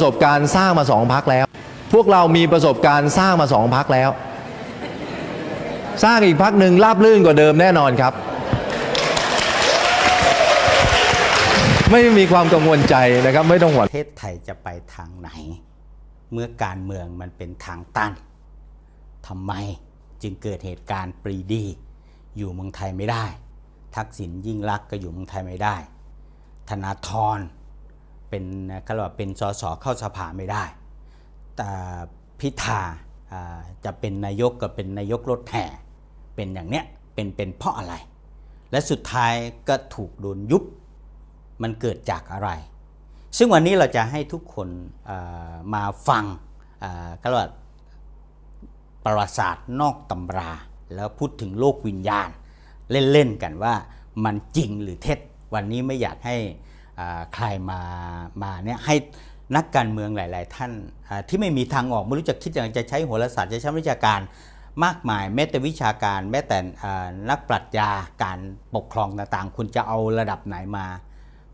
ประสบการณ์สร้างมาสองพักแล้ว พวกเรามีประสบการณ์สร้างมาสองพักแล้ว สร้างอีกพักหนึ่งราบลื่นกว่าเดิมแน่นอนครับ ไม่มีความกังวลใจนะครับไม่ต้องหวั่นประเทศไทยจะไปทางไหน เมื่อการเมืองมันเป็นทางตันทำไมจึงเกิดเหตุการณ์ปรีดี อยู่เมืองไทยไม่ได้ ทักษิณยิ่งรักก็อยู่เมืองไทยไม่ได้ ธนาธร เป็นก็เรียกว่าเป็นสสเข้าสภาไม่ได้ แต่พิธาจะเป็นนายกก็เป็นนายกรถแห่เป็นอย่างเนี้ยเป็นเป็นเพราะอะไร และสุดท้ายก็ถูกโดนยุบมันเกิดจากอะไร ซึ่งวันนี้เราจะให้ทุกคนมาฟังก็เรียกว่าประวัติศาสตร์นอกตำรา แล้วพูดถึงโลกวิญญาณ เล่น ๆ กันว่ามันจริงหรือเท็จ วันนี้ไม่อยากให้ ใครมามาเนี่ยให้นักการเมืองหลาย ๆ ท่านที่ไม่มีทางออกไม่รู้จะคิดอย่างจะใช้โหราศาสตร์จะใช้วิชาการมากมายแม้แต่วิชาการแม้แต่นักปรัชญาการปกครองต่าง ๆ คุณจะเอาระดับไหนมา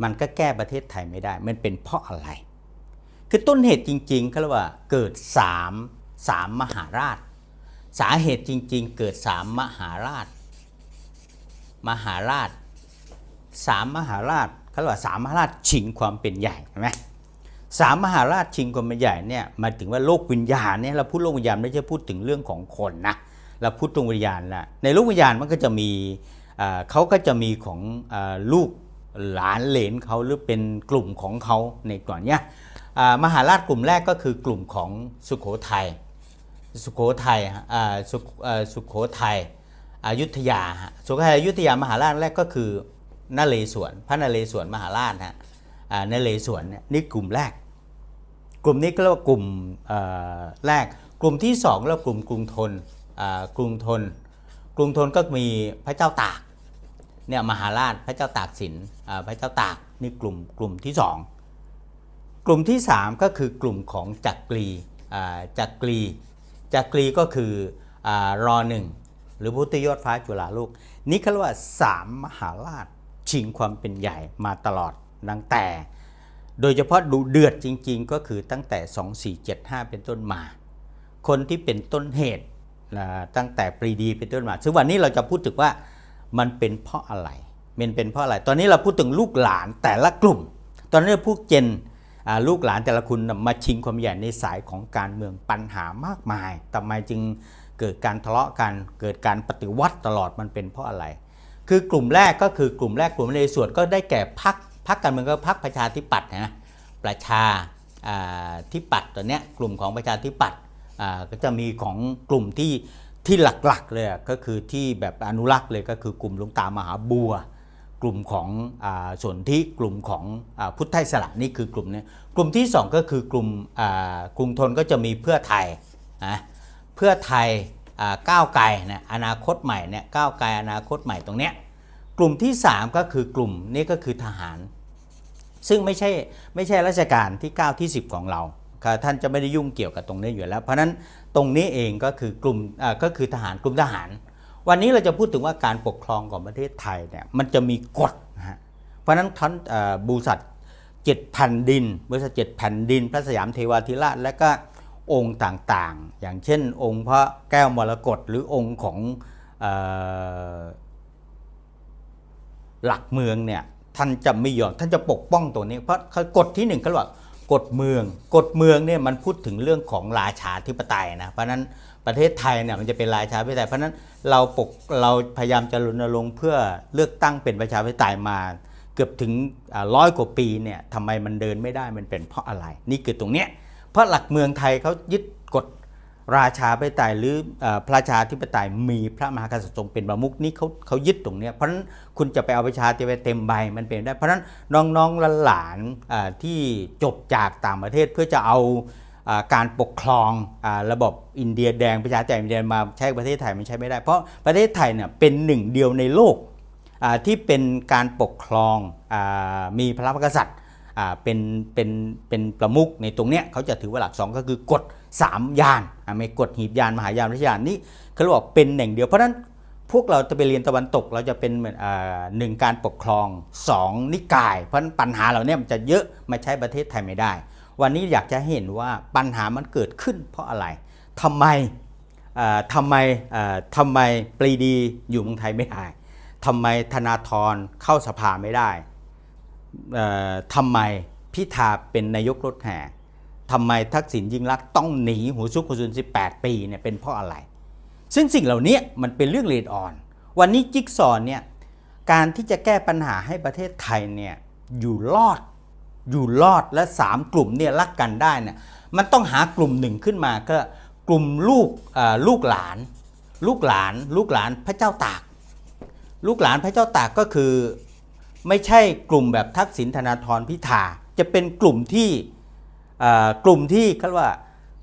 มันก็แก้ประเทศไทยไม่ได้ มันเป็นเพราะอะไร คือต้นเหตุจริงๆเขาเรียกว่าเกิดสามสามมหาราช สาเหตุจริง ๆ เกิดสามมหาราช มหาราชสามมหาราช เขาเรียกว่าสามมหาราชชิงความเป็นใหญ่ใช่ไหมสามมหาราชชิงความเป็นใหญ่เนี่ยหมายถึงว่าโลกวิญญาณเนี่ยเราพูดโลกวิญญาณไม่ใช่พูดถึงเรื่องของคนนะเราพูดตรงวิญญาณนะในโลกวิญญาณมันก็จะมีเขาก็จะมีของอลูกหลานเหลนเขาหรือเป็นกลุ่มของเขาในก่อนเนี้ยมหาราชกลุ่มแรกก็คือกลุ่มของสุโขทัยสุโขทัยสุเอ่อสุโขทัยอยุธยาสุโขทัยอยุธยามหาราชแรกก็คือ นเรศวรพระนเรศวรมหาราชฮะอ่านเรศวรนี่ยนี่กลุ่มแรก กลุ่มนี้ก็เรียกว่ากลุ่มแรก กลุ่มที่สองเรียกกลุ่มกรุงทนกรุงทน กรุงทนก็มีพระเจ้าตากเนี่ยมหาราชพระเจ้าตากสินพระเจ้าตากนี่กลุ่มกลุ่มที่สองกลุ่มที่ 3 ก็คือกลุ่มของจักรีจักรีจักรีก็คืออรอหนึ่งหรือพุทธยอดฟ้าจุฬาลูกนี่เขาเรียกว่าสามมหาราช ชิงความเป็นใหญ่มาตลอดตั้งแต่ โดยเฉพาะดูเดือดจริง ๆ ก็คือตั้งแต่ 2475 เป็นต้นมา คนที่เป็นต้นเหตุนะตั้งแต่ปรีดีเป็นต้นมา ซึ่งวันนี้เราจะพูดถึงว่ามันเป็นเพราะอะไร มันเป็นเพราะอะไร ตอนนี้เราพูดถึงลูกหลานแต่ละกลุ่ม ตอนนี้พูดเจนลูกหลานแต่ละคุณน่ะมาชิงความใหญ่ในสายของการเมืองปัญหามากมายทำไมจึงเกิดการทะเลาะกัน เกิดการปฏิวัติตลอดมันเป็นเพราะอะไร คือกลุ่มแรกก็คือกลุ่มแรกกลุ่มในส่วนก็ได้แก่พักพักการเมืองก็พักประชาธิปัตย์นะประชาธิปัตย์ตัวเนี้ยกลุ่มของประชาธิปัตย์ก็จะมีของกลุ่มที่ที่หลักๆเลยก็คือที่แบบอนุรักษ์เลยก็คือกลุ่มหลวงตามหาบัว กลุ่มของอส่วนที่กลุ่มของอพุทธไทยสระนี่คือกลุ่มนี้กลุ่มที่ 2 ก็คือกลุ่มกรุงทนก็จะมีเพื่อไทยนะเพื่อไทย ก้าวไกลนะอนาคตใหม่เนี่ยก้าวไกลอนาคตใหม่ตรงเนี้ยกลุ่มที่ 3 ก็คือกลุ่มนี้ก็คือทหาร ซึ่งไม่ใช่ไม่ใช่ราชการที่ 9 ที่ 10 ของเราค่ะท่านจะไม่ได้ยุ่งเกี่ยวกับตรงนี้อยู่แล้ว เพราะนั้นตรงนี้เองก็คือกลุ่มก็คือทหารกลุ่มทหาร วันนี้เราจะพูดถึงว่าการปกครองของประเทศไทยเนี่ยมันจะมีกฎนะฮะเพราะนั้นท่านบริษัทเจ็ดแผ่นดิน บริษัทเจ็ดแผ่นดิน พระสยามเทวาธิราชและก็ องค์ต่างๆ อย่างเช่น องค์พระแก้วมรกตหรือองค์ของออหลักเมืองเนี่ยท่านจะไม่ยอมท่านจะปกป้องตัวนี้ เพราะเขากฎที่หนึ่งเขาเรียกกฎเมืองกฎเมืองเนี่ยมันพูดถึงเรื่องของราชาธิปไตยนะเพราะนั้นประเทศไทยเนี่ยมันจะเป็นราชาธิปไตยเพราะฉะนั้นเราปกเราพยายามจะรณรงค์เพื่อเลือกตั้งเป็นประชาธิปไตยมาเกือบถึงร้อยกว่าปีเนี่ยทำไมมันเดินไม่ได้มันเป็นเพราะอะไร นี่คือตรงเนี้ย เพราะหลักเมืองไทยเขายึดกฎราชาธิปไตยหรือพระราชาธิปไตยมีพระมหากษัตริย์ทรงเป็นประมุขนี่เขาเขายึดตรงนี้เพราะฉะนั้นคุณจะไปเอาประชาธิปไตยเต็มใบมันเป็นได้ เพราะฉะนั้นน้องๆหลานๆอ่าที่จบจากต่างประเทศเพื่อจะเอาการปกครองอระบบอินเดียแดงประชาธิปไตยอินเดียมาใช้ประเทศไทยมันใช้ไม่ได้ เพราะประเทศไทยเนี่ยเป็นหนึ่งเดียวในโลกที่เป็นการปกครองอมีพระมหากษัตริย์ เป็นเป็นเป็นประมุขในตรงเนี้ยเขาจะถือว่าหลักสองก็คือกฎสามยานอ่าไม่กฎหีบยานมหายานวิทยานนี่เขาเรียกเป็นหนึ่งเดียวเพราะฉะนั้นพวกเราจะไปเรียนตะวันตกเราจะเป็นเหมือนหนึ่งการปกครองสองนิกาย เพราะะปัญหาเหล่านี้มันจะเยอะมาใช้ประเทศไทยไม่ได้ วันนี้อยากจะให้เห็นว่าปัญหามันเกิดขึ้นเพราะอะไรทำไมเอ่อทำไมเอ่อทำไมปรีดีอยู่เมืองไทยไม่ได้ทำไมธนาธรเข้าสภาไม่ได้ ทำไมพิธาเป็นนายกรถแห่ทำไมทักษิณยิ่งรักต้องหนีหัวซุกหัวซุน18 ปีเนี่ยเป็นเพราะอะไร ซึ่งสิ่งเหล่านี้มันเป็นเรื่องละเอียดอ่อน วันนี้จิ๊กซอว์เนี่ยการที่จะแก้ปัญหาให้ประเทศไทยเนี่ยอยู่รอดอยู่รอดและ 3 กลุ่มเนี่ยรักกันได้เนี่ยมันต้องหากลุ่มหนึ่งขึ้นมาก็กลุ่มลูกลูกหลาน ลูกหลาน ลูกหลานพระเจ้าตาก ลูกหลานพระเจ้าตากก็คือ ไม่ใช่กลุ่มแบบทักษิณธนาธรพิธาจะเป็นกลุ่มที่กลุ่มที่เขาว่า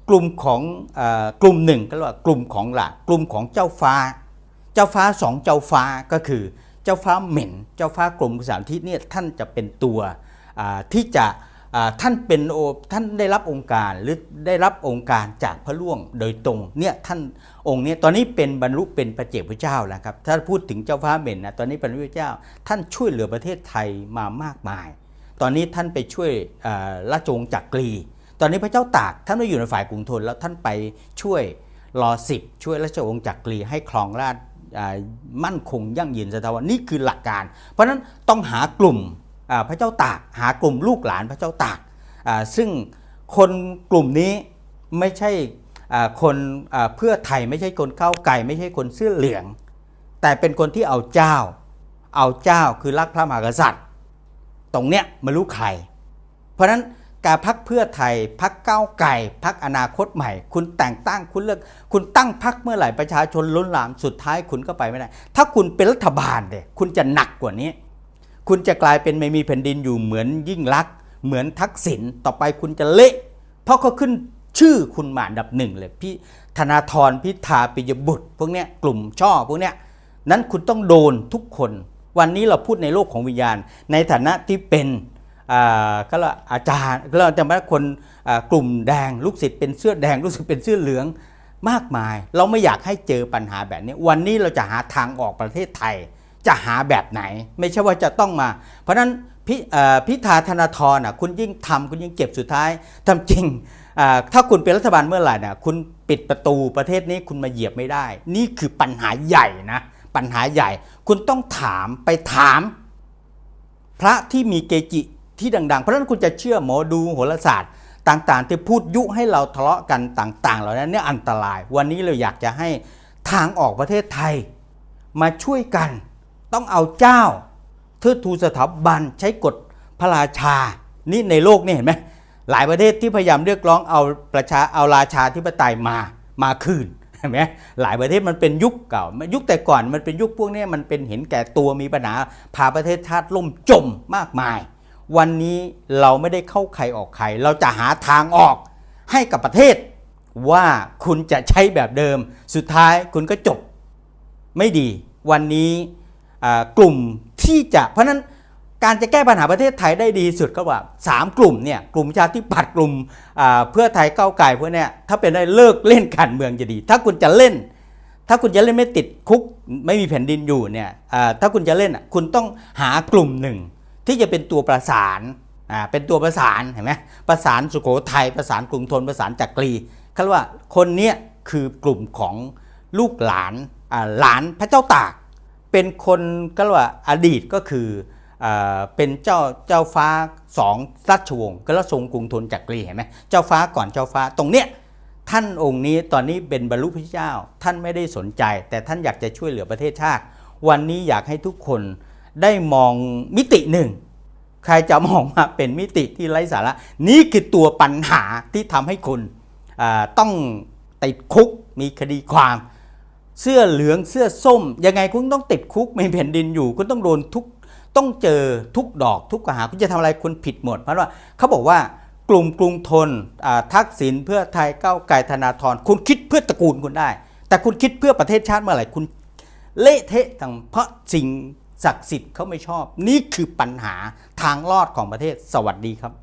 กลุ่มของอกลุ่มหนึ่งก็เรียกว่ากลุ่มของหลักกลุ่มของเจ้าฟ้า เจ้าฟ้าสองเจ้าฟ้าก็คือเจ้าฟ้าเหม็น เจ้าฟ้ากลุ่มสามทิศเนี่ยท่านจะเป็นตัวที่จะ ท่านเป็นโอท่านได้รับองค์การหรือได้รับองค์การจากพระล่วงโดยตรงเนี่ยท่านองค์เนี้ตอนนี้เป็นบรรลุเป็นพระเจ้าพระเจ้าแล้วครับถ้าพูดถึงเจ้าฟ้าเหม็นนะตอนนี้เป็นพระเจ้า ท่านช่วยเหลือประเทศไทยมามากมาย ตอนนี้ท่านไปช่วยราชวงศ์จักรีตอนนี้พระเจ้าตากท่านไม่อยู่ในฝ่ายกรุงธนแล้วท่านไปช่วยรอสิบช่วยราชวงศ์จักรีให้ครองราชมั่นคงยั่งยืนสถาวันนี่คือหลักการ เพราะฉะนั้นต้องหากลุ่ม พระเจ้าตากหากลุ่มลูกหลานพระเจ้าตาก ซึ่งคนกลุ่มนี้ไม่ใช่คนเพื่อไทยไม่ใช่คนก้าวไก่ ไม่ใช่คนเสื้อเหลือง แต่เป็นคนที่เอาเจ้า เอาเจ้าคือรักพระมหากษัตริย์ ตรงเนี้ยม่รู้ใคร เพราะฉะนั้นการพักเพื่อไทยพักก้าวไก่พักอนาคตใหม่ คุณแต่งตั้งคุณเลือก คุณตั้งพักเมื่อไหร่ประชาชนล้นหลามสุดท้ายคุณก็ไปไม่ได้ ถ้าคุณเป็นรัฐบาลเนี่ยคุณจะหนักกว่านี้ คุณจะกลายเป็นไม่มีแผ่นดินอยู่เหมือนยิ่งรักษณ์เหมือนทักษิณต่อไปคุณจะเละ เพราะเขาขึ้นชื่อคุณมาอันดับหนึ่งเลยพี่ธนาธรพิธาปิยบุตร พวกเนี้ยกลุ่มช่อพวกเนี้ยนั้นคุณต้องโดนทุกคน วันนี้เราพูดในโลกของวิญญาณ ในฐานะที่เป็นอ่าก็ละอาจารย์ก็เราจะมาคนอ่ากลุ่มแดงลูกศิษย์เป็นเสื้อแดงลูกศิษย์เป็นเสื้อเหลืองมากมาย เราไม่อยากให้เจอปัญหาแบบนี้ วันนี้เราจะหาทางออกประเทศไทย จะหาแบบไหน ไม่ใช่ว่าจะต้องมา เพราะนั้นพิพิธาธนาธรอะคุณยิ่งทำคุณยิ่งเจ็บสุดท้ายทำจริง ถ้าคุณเป็นรัฐบาลเมื่อไหร่น่ะคุณปิดประตูประเทศนี้คุณมาเหยียบไม่ได้ นี่คือปัญหาใหญ่นะ ปัญหาใหญ่ คุณต้องถามไปถาม พระที่มีเกจิที่ดัง ๆ เพราะฉะนั้นคุณจะเชื่อหมอดูโหราศาสตร์ ต่างๆ ที่พูดยุให้เราทะเลาะกันต่าง ๆ เหล่านั้นเนี่ยอันตราย วันนี้เราอยากจะให้ทางออกประเทศไทยมาช่วยกัน ต้องเอาเจ้าเทิดทูสถาบันใช้กฎพระราชา นี่ในโลกนี่เห็นไหมหลายประเทศที่พยายามเรียกร้องเอาประชาเอาราชาธิปไตยมามาคืนเห็นไหมหลายประเทศมันเป็นยุคเก่า ยุคแต่ก่อนมันเป็นยุคพวกนี้มันเป็นเห็นแก่ตัวมีปัญหาพาประเทศชาติล่มจมมากมาย วันนี้เราไม่ได้เข้าใครออกใคร เราจะหาทางออกให้กับประเทศว่าคุณจะใช้แบบเดิม สุดท้ายคุณก็จบ ไม่ดี วันนี้ กลุ่มที่จะเพราะนั้นการจะแก้ปัญหาประเทศไทยได้ดีสุดก็ว่า 3 กลุ่มเนี่ยกลุ่มชาติปัตย์กลุ่มเพื่อไทยก้าวไกลพวกนี้ถ้าเป็นได้เลิกเล่นการเมืองจะดี ถ้าคุณจะเล่น ถ้าคุณจะเล่นไม่ติดคุกไม่มีแผ่นดินอยู่เนี่ยถ้าคุณจะเล่นคุณต้องหากลุ่มหนึ่งที่จะเป็นตัวประสานเป็นตัวประสานเห็นไหมประสานสุโขทัยประสานกรุงธนประสานจักรีเขาเรียกว่าคนเนี้ยคือกลุ่มของลูกหลานหลานพระเจ้าตาก เป็นคนก็เรียกว่าอดีตก็คืออเป็นเจ้าเจ้าฟ้าสองราชวงศ์ก็ราชวงศ์กรุงธนจักรีเห็นไหมเจ้าฟ้าก่อนเจ้าฟ้าตรงเนี้ยท่านองค์นี้ตอนนี้เป็นบรรลุพระเจ้าท่านไม่ได้สนใจ แต่ท่านอยากจะช่วยเหลือประเทศชาติ วันนี้อยากให้ทุกคนได้มองมิติหนึ่ง ใครจะมองมาเป็นมิติที่ไร้สาระ นี่คือตัวปัญหาที่ทำให้คุณต้องติดคุกมีคดีความ เสื้อเหลืองเสื้อส้ม ยังไงคุณต้องติดคุกมีแผ่นดินอยู่ คุณต้องโดนทุกต้องเจอทุกดอกทุกกหาคุณจะทำอะไรคุณผิดหมด เพราะว่าเขาบอกว่ากลุ่มกรุงทนทักษิณเพื่อไทยก้าวไกลธนาธรคุณคิดเพื่อตระกูลคุณได้ แต่คุณคิดเพื่อประเทศชาติเมื่อไหร่คุณเละเทะทั้งเพราะสิ่งศักดิ์สิทธิ์เขาไม่ชอบ นี่คือปัญหาทางรอดของประเทศสวัสดีครับ